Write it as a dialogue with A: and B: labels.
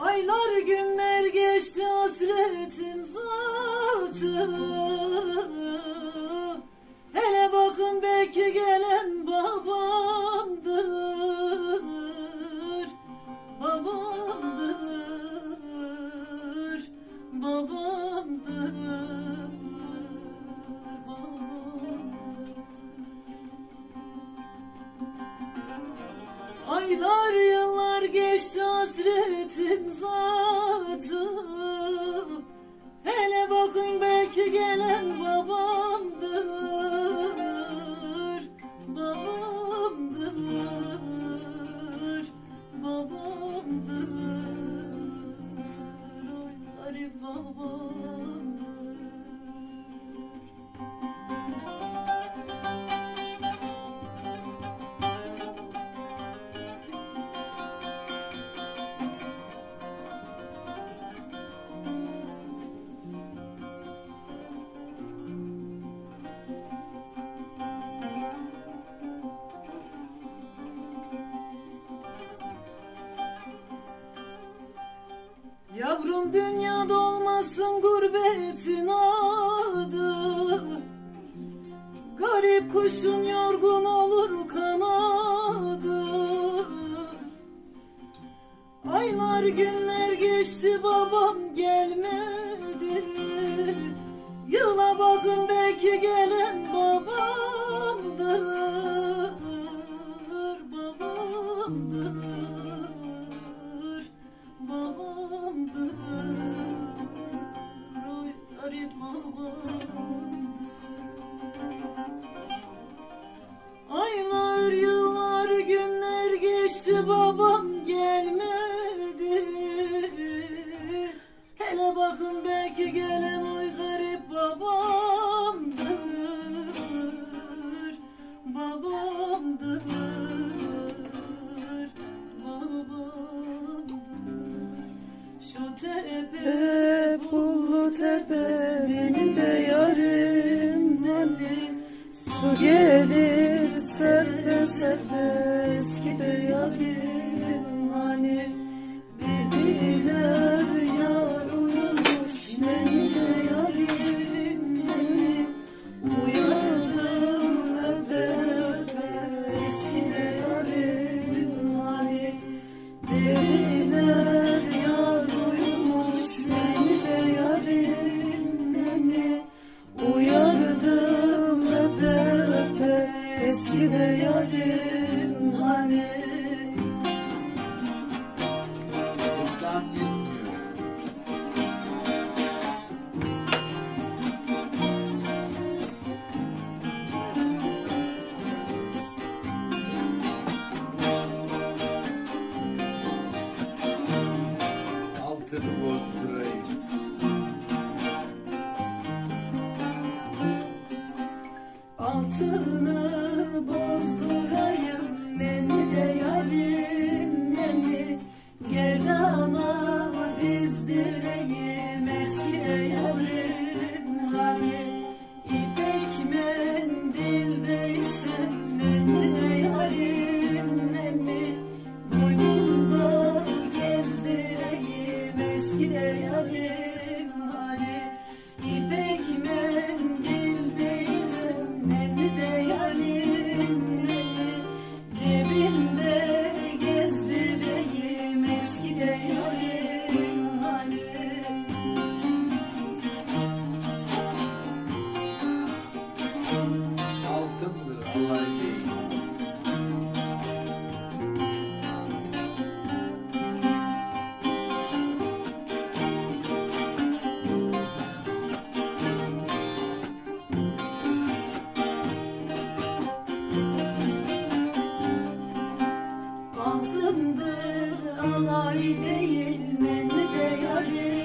A: Aylar günler geçti hasretim zatı Hele bakın belki gelen babamdır Babamdır Babamdır Aylar yıllar geçti hasretim zatı. Hele bakın belki gelen babamdır Babamdır Babamdır. Oy garip babamdır Yavrum dünyada olmasın gurbetin adı. Garip kuşun yorgun olur kanadı. Aylar günler geçti babam gelmedi. Yıla bakın belki gelen tepe pullu tepe beni de yarim dedi Su gelir eski de yarim hani
B: Buradan gitmiyor. Altını bozdurayım.
A: Altını Allah'ın değil. Kalsındır alay değil, mende de yarim.